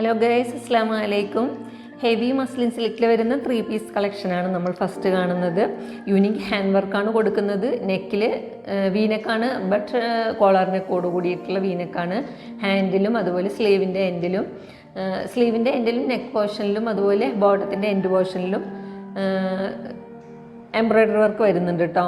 Hello guys അസ്സാം വലൈക്കും heavy muslin സിൽക്കിൽ വരുന്ന ത്രീ പീസ് കളക്ഷനാണ് നമ്മൾ ഫസ്റ്റ് കാണുന്നത്. യൂണിക് ഹാൻഡ് വർക്കാണ് കൊടുക്കുന്നത്. നെക്കിൽ വീനക്കാണ് ബട്ട് കോളർ നെക്കോട് കൂടിയിട്ടുള്ള വീനക്കാണ്. ഹാൻഡിലും അതുപോലെ സ്ലീവിന്റെ എൻഡിലും സ്ലീവിന്റെ എൻഡിലും നെക്ക് പോർഷനിലും അതുപോലെ ബോട്ടത്തിന്റെ എൻഡ് പോർഷനിലും എംബ്രോയ്ഡറി വർക്ക് വരുന്നുണ്ട് കേട്ടോ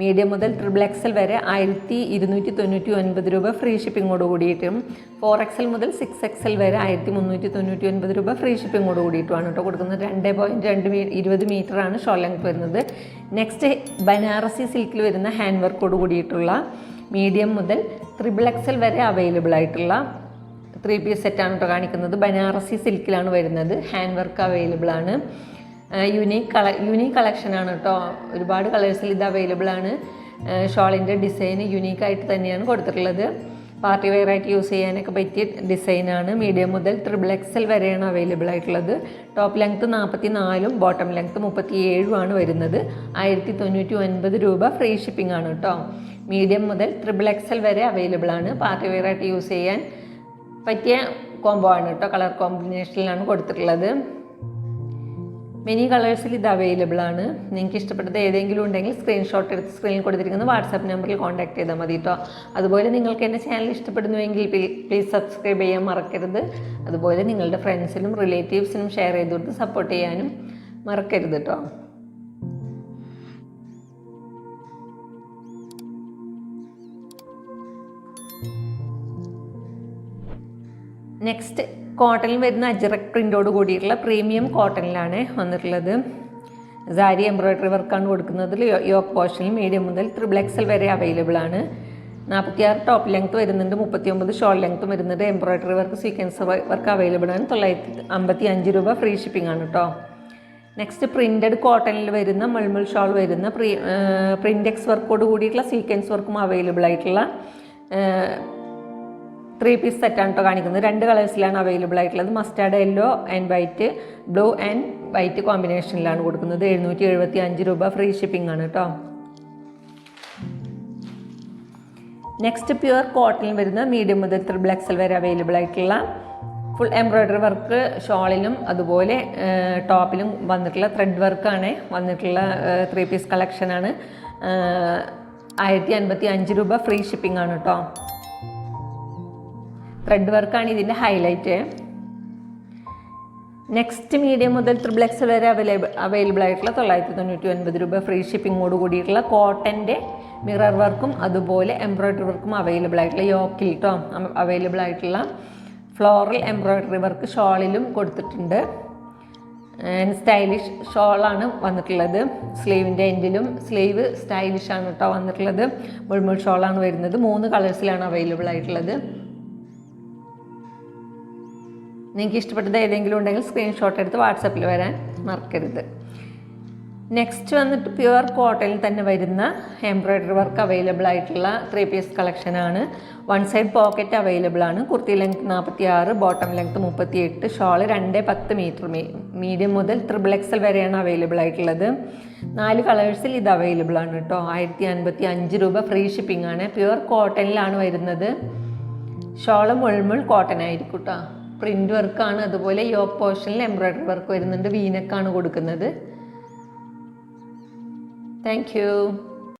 മീഡിയം മുതൽ ട്രിപ്പിൾ എക്സൽ വരെ ആയിരത്തി ഇരുന്നൂറ്റി തൊണ്ണൂറ്റി ഒൻപത് രൂപ ഫ്രീ ഷിപ്പിങ്ങോട് കൂടിയിട്ടും. ഫോർ എക്സൽ മുതൽ സിക്സ് എക്സൽ വരെ ആയിരത്തി മുന്നൂറ്റി തൊണ്ണൂറ്റി ഒൻപത് രൂപ ഫ്രീ ഷിപ്പിങ്ങോട് കൂടിയിട്ടുമാണ് കേട്ടോ. കൊടുക്കുന്നത് രണ്ട് പോയിന്റ് രണ്ട് ഇരുപത് മീറ്ററാണ് ഷോ ലെങ്ത് വരുന്നത്. നെക്സ്റ്റ് ബനാറസി സിൽക്കിൽ വരുന്ന ഹാൻഡ് വർക്കോട് കൂടിയിട്ടുള്ള മീഡിയം മുതൽ ത്രിബിൾ എക്സൽ വരെ അവൈലബിൾ ആയിട്ടുള്ള ത്രീ പീസ് സെറ്റാണ് കേട്ടോ കാണിക്കുന്നത്. ബനാറസി സിൽക്കിലാണ് വരുന്നത്. ഹാൻഡ് വർക്ക് അവൈലബിൾ ആണ്. യുണീക്ക് കള യുനീക്ക് കളക്ഷനാണ് കേട്ടോ. ഒരുപാട് കളേഴ്സിൽ ഇത് അവൈലബിൾ ആണ്. ഷോളിന്റെ ഡിസൈൻ യുനീക്കായിട്ട് തന്നെയാണ് കൊടുത്തിട്ടുള്ളത്. പാർട്ടി വെയർ ആയിട്ട് യൂസ് ചെയ്യാനൊക്കെ പറ്റിയ ഡിസൈനാണ് മീഡിയം മുതൽ ട്രിപ്പിൾ എക്സൽ വരെയാണ് അവൈലബിൾ ആയിട്ടുള്ളത്. ടോപ്പ് ലെങ്ത്ത് നാൽപ്പത്തി നാലും ബോട്ടം ലെങ്ത്ത് മുപ്പത്തി ഏഴുമാണ് വരുന്നത്. ആയിരത്തി തൊണ്ണൂറ്റി ഒൻപത് രൂപ ഫ്രീ ഷിപ്പിംഗ് ആണ് കേട്ടോ. മീഡിയം മുതൽ ട്രിപ്പിൾ എക്സൽ വരെ അവൈലബിൾ ആണ്. പാർട്ടി വെയർ ആയിട്ട് യൂസ് ചെയ്യാൻ പറ്റിയ കോംബോ ആണ് കേട്ടോ. കളർ കോമ്പിനേഷനിലാണ് കൊടുത്തിട്ടുള്ളത്. മെനി കളേഴ്സിൽ ഇത് അവൈലബിൾ ആണ്. നിങ്ങൾക്ക് ഇഷ്ടപ്പെട്ടത് ഏതെങ്കിലും ഉണ്ടെങ്കിൽ സ്ക്രീൻഷോട്ട് എടുത്ത് സ്ക്രീനിൽ കൊടുത്തിരിക്കുന്ന വാട്സാപ്പ് നമ്പറിൽ കോൺടാക്ട് ചെയ്താൽ മതി കേട്ടോ അതുപോലെ നിങ്ങൾക്ക് എന്റെ ചാനൽ ഇഷ്ടപ്പെടുന്നുവെങ്കിൽ പ്ലീസ് സബ്സ്ക്രൈബ് ചെയ്യാൻ മറക്കരുത്. അതുപോലെ നിങ്ങളുടെ ഫ്രണ്ട്സിനും റിലേറ്റീവ്സിനും ഷെയർ ചെയ്ത് കൊടുത്ത് സപ്പോർട്ട് ചെയ്യാനും മറക്കരുത് കേട്ടോ നെക്സ്റ്റ് കോട്ടണിൽ വരുന്ന അജറക് പ്രിന്റോട് കൂടിയിട്ടുള്ള പ്രീമിയം കോട്ടണിലാണ് വന്നിട്ടുള്ളത്. സാരി എംബ്രോയ്ഡറി വർക്കാണ് കൊടുക്കുന്നത്. യോക്ക് പോർഷനിൽ മീഡിയം മുതൽ ത്രിബിൾ എക്സൽ വരെ അവൈലബിൾ ആണ്. നാൽപ്പത്തിയാറ് ടോപ്പ് ലെങ്ത് വരുന്നുണ്ട്. മുപ്പത്തി ഒമ്പത് ഷോൾ ലെങ്ത്തും വരുന്നുണ്ട് embroidery work sequence work available ആണ്. തൊള്ളായിരത്തി അമ്പത്തി അഞ്ച് രൂപ ഫ്രീ ഷിപ്പിംഗ് ആണ് കേട്ടോ നെക്സ്റ്റ് പ്രിന്റഡ് കോട്ടണിൽ വരുന്ന മൾമുൾ ഷോൾ വരുന്ന പ്രീ പ്രിന്റെക്സ് വർക്കോട് കൂടിയിട്ടുള്ള സീക്വൻസ് വർക്കും അവൈലബിൾ ആയിട്ടുള്ള ത്രീ പീസ് സെറ്റാണ് കേട്ടോ കാണിക്കുന്നത്. രണ്ട് കളേഴ്സിലാണ് അവൈലബിൾ ആയിട്ടുള്ളത്. Mustard yellow and white. Blue and white കോമ്പിനേഷനിലാണ് കൊടുക്കുന്നത്. എഴുന്നൂറ്റി എഴുപത്തി അഞ്ച് രൂപ ഫ്രീ ഷിപ്പിംഗ് ആണ് കേട്ടോ നെക്സ്റ്റ് പ്യുവർ കോട്ടണിൽ വരുന്ന മീഡിയം മുതൽ ത്രിബിൾ എക്സൽ വരെ അവൈലബിൾ ആയിട്ടുള്ള ഫുൾ എംബ്രോയ്ഡറി വർക്ക് ഷോളിലും അതുപോലെ ടോപ്പിലും വന്നിട്ടുള്ള ത്രെഡ് വർക്കാണ് വന്നിട്ടുള്ള ത്രീ പീസ് കളക്ഷനാണ് ആയിരത്തി അൻപത്തി അഞ്ച് രൂപ ഫ്രീ ഷിപ്പിംഗ് ആണ് കേട്ടോ ത്രെഡ് വർക്കാണ് ഇതിന്റെ ഹൈലൈറ്റ് നെക്സ്റ്റ് മീഡിയം മുതൽ ത്രിബിൾ എക്സ് വരെ അവൈലബിൾ അവൈലബിൾ ആയിട്ടുള്ള തൊള്ളായിരത്തി തൊണ്ണൂറ്റി ഒൻപത് രൂപ ഫ്രീ ഷിപ്പിങ്ങോട് കൂടിയിട്ടുള്ള കോട്ടന്റെ മിറർ വർക്കും അതുപോലെ എംബ്രോയ്ഡറി വർക്കും അവൈലബിൾ ആയിട്ടുള്ള യോക്കിൽ കേട്ടോ അവൈലബിൾ ആയിട്ടുള്ള ഫ്ലോറൽ എംബ്രോയ്ഡറി വർക്ക് ഷോളിലും കൊടുത്തിട്ടുണ്ട്. സ്റ്റൈലിഷ് ഷോളാണ് വന്നിട്ടുള്ളത്. സ്ലീവിന്റെ എൻഡിലും സ്ലീവ് സ്റ്റൈലിഷാണ് കേട്ടോ വന്നിട്ടുള്ളത്. മുൾമുൾ ഷോളാണ് വരുന്നത്. മൂന്ന് കളേഴ്സിലാണ് അവൈലബിൾ ആയിട്ടുള്ളത്. നിങ്ങൾക്ക് ഇഷ്ടപ്പെട്ടത് ഏതെങ്കിലും ഉണ്ടെങ്കിൽ സ്ക്രീൻഷോട്ട് എടുത്ത് വാട്സപ്പിൽ വരാൻ മറക്കരുത്. നെക്സ്റ്റ് വന്നിട്ട് പ്യുവർ കോട്ടണിൽ തന്നെ വരുന്ന എംബ്രോയ്ഡറി വർക്ക് അവൈലബിൾ ആയിട്ടുള്ള ത്രീ പീസ് കളക്ഷനാണ് വൺ സൈഡ് പോക്കറ്റ് അവൈലബിൾ ആണ്. കുർത്തി ലെങ്ത് നാൽപ്പത്തി ആറ് ബോട്ടം ലെങ്ത് മുപ്പത്തി എട്ട് ഷോൾ രണ്ട് പത്ത് മീറ്റർ മീഡിയം മുതൽ ത്രിബിൾ എക്സൽ വരെയാണ് അവൈലബിൾ ആയിട്ടുള്ളത്. നാല് കളേഴ്സിൽ ഇത് അവൈലബിൾ ആണ് കേട്ടോ ആയിരത്തി അൻപത്തി അഞ്ച് രൂപ ഫ്രീ ഷിപ്പിംഗ് ആണ്. പ്യുവർ കോട്ടനിലാണ് വരുന്നത്. ഷോൾ മുൾമുൾ കോട്ടൺ ആയിരിക്കും കേട്ടോ പ്രിന്റ് വർക്കാണ്. അതുപോലെ യോക്ക് പോർഷനിൽ എംബ്രോയ്ഡറി വർക്ക് വരുന്നുണ്ട്. വീനക്കാണ് കൊടുക്കുന്നത്. Thank you